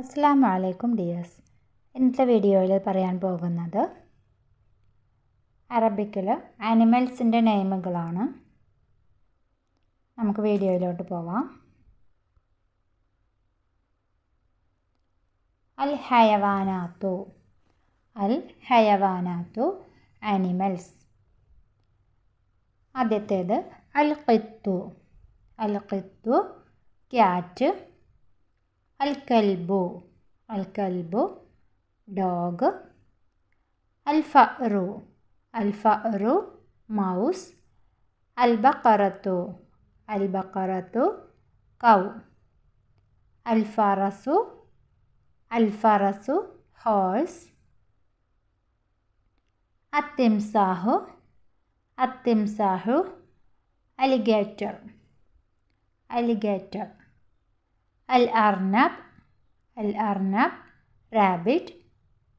അസ്സാം വലൈക്കും ഡിയേഴ്സ്. ഇന്നത്തെ വീഡിയോയിൽ പറയാൻ പോകുന്നത് അറബിക്കിൽ ആനിമൽസിന്റെ നെയിമുകളാണ്. നമുക്ക് വീഡിയോയിലോട്ട് പോവാം. അൽ ഹയവാനാത്തു അൽ ഹയവാനാത്തു ആനിമൽസ് ആദ്യത്തേത് അൽ ഖിത്തു അൽ ഖിത്തു ക്യാറ്റ് അൽ കൽബു അൽ കൽബു ഡോഗ്. അൽ ഫറു അൽ ഫറു മൗസ്. അൽ ബക്കറത്തു അൽ ബക്കറത്തു കൗ. അൽ ഫറസു അൽ ഫറസു ഹോഴ്സ് അത്തിംസാഹു. അത്തിംസാഹു alligator. Alligator. الأرنب الأرنب rabbit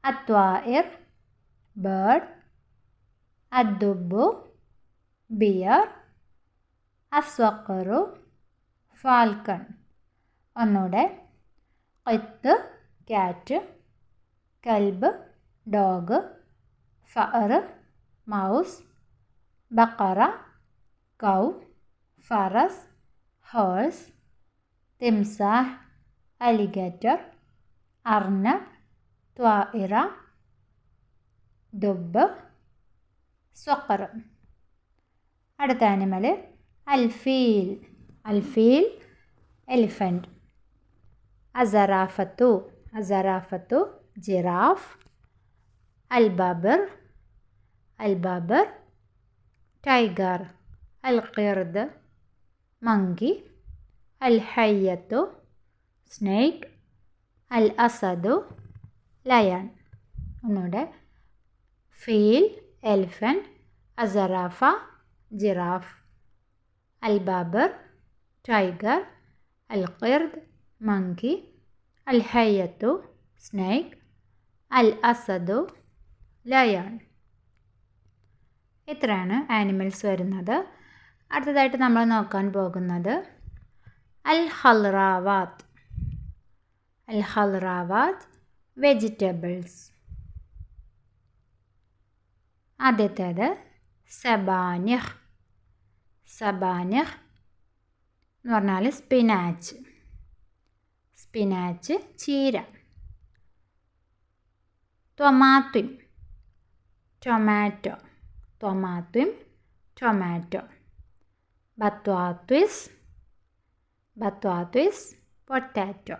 الطائر bird الدب bear الصقر falcon ഒന്നുകൂടെ ഖിത്ത് ക്യാറ്റ് കൽബ് ഡോഗ് ഫർ മൗസ് ബക്കറ കൗ ഫറസ് ഹോഴ്സ് തിംസാഹ് അലിഗേറ്റർ അർണബ് ത്വാഇറ ദുബ് സ്വക്കർ അടുത്ത ആനിമൽ അൽഫീൽ. അൽഫീൽ എലിഫന്റ് അസറാഫത്തു അസറാഫത്തു ജിറാഫ്. അൽബാബർ അൽബാബർ ടൈഗർ. അൽഖിർദ് മങ്കി. അൽ ഹയ്യത്തു സ്നേക്ക് അൽ അസദു ലയൺ. ഒന്നുകൂടെ. ഫീൽ എൽഫൻ അസറാഫ ജിറാഫ്. അൽ ബാബർ ടൈഗർ അൽ ഖിർദ് മങ്കി. അൽ ഹയ്യത്തു സ്നേക്ക് അൽ അസദു ലയൺ. ഇത്രയാണ് ആനിമൽസ് വരുന്നത്. അടുത്തതായിട്ട് നമ്മൾ നോക്കാൻ പോകുന്നത് അൽ ഹൽറാവാത്ത് അൽ വെജിറ്റബിൾസ്. ആദ്യത്തേത് സബാനിഹ്. സബാനിഹ് എന്ന് പറഞ്ഞാൽ സ്പിനാച്ച്. സ്പിനാച്ച് ചീര. ടൊമാറ്റിം ടൊമാറ്റോ. ടൊമാറ്റിം ടൊമാറ്റോ. ബത്വാത്വിസ് ബത്വാത്വിസ് പൊട്ടാറ്റോ.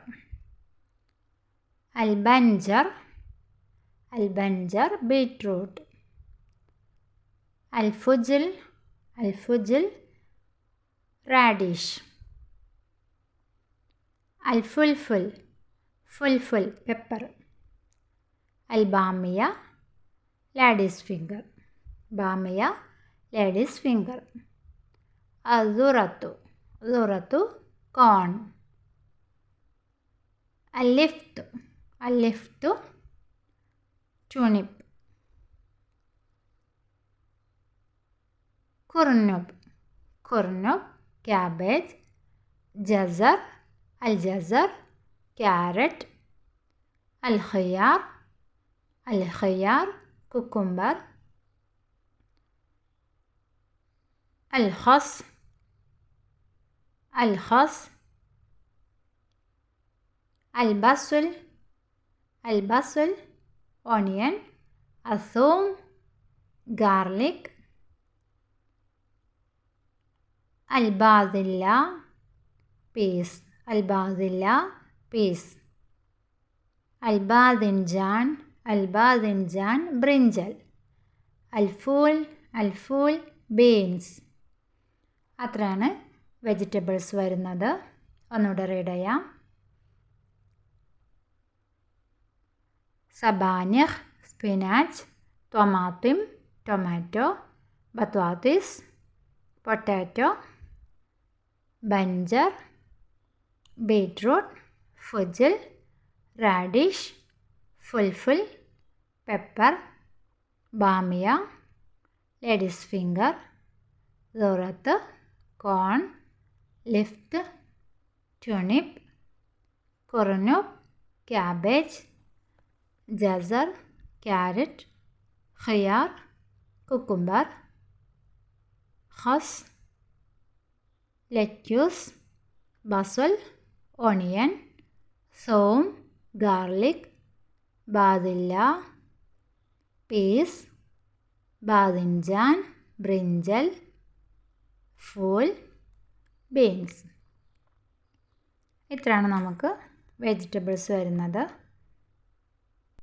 അൽബഞ്ചർ അൽബഞ്ചർ ബീറ്റ്റൂട്ട് അൽഫുജിൽ അൽഫുജിൽ റാഡിഷ്. അൽഫുൽഫുൽ ഫുൽഫുൽ പെപ്പർ. അൽബാമിയ ലാഡീസ് ഫിംഗർ. ബാമിയ ലേഡീസ് ഫിംഗർ. അസുറത്തു സുറത്തു كون ألفت ألفت تونب كرنب كرنب كعبات جزر الجزر كارت الخيار الخيار كوكمبر الخص الخس البصل البصل onion الثوم garlic البازلا peas البازلا peas الباذنجان الباذنجان برنجل الفول الفول beans അത്രയാണ് വെജിറ്റബിൾസ് വരുന്നത്. ഒന്നുകൂടെ റീഡ് ചെയ്യാം. സബാനിഹ് സ്പിനാച്ച് ടൊമാത്തിം ടൊമാറ്റോ ബത്വാത്തിസ് പൊട്ടാറ്റോ ബഞ്ചർ ബീട്രൂട്ട് ഫുജിൽ റാഡിഷ് ഫുൽഫുൽ പെപ്പർ ബാമിയ ലേഡീസ് ഫിംഗർ സൂറത്ത് corn lift ട്യൂണിപ്പ് കുറുനുപ്പ് cabbage ജസർ carrot ഖയാർ cucumber ഹസ് ലെറ്റ്യൂസ് ബസൽ ഓണിയൻ സോം ഗാർലിക് ബാദില്ല പീസ് ബാദിൻജാൻ ബ്രിഞ്ചൽ ഫൂൽ ബീൻസ്. ഇത്രയാണ് നമുക്ക് വെജിറ്റബിൾസ് വരുന്നത്.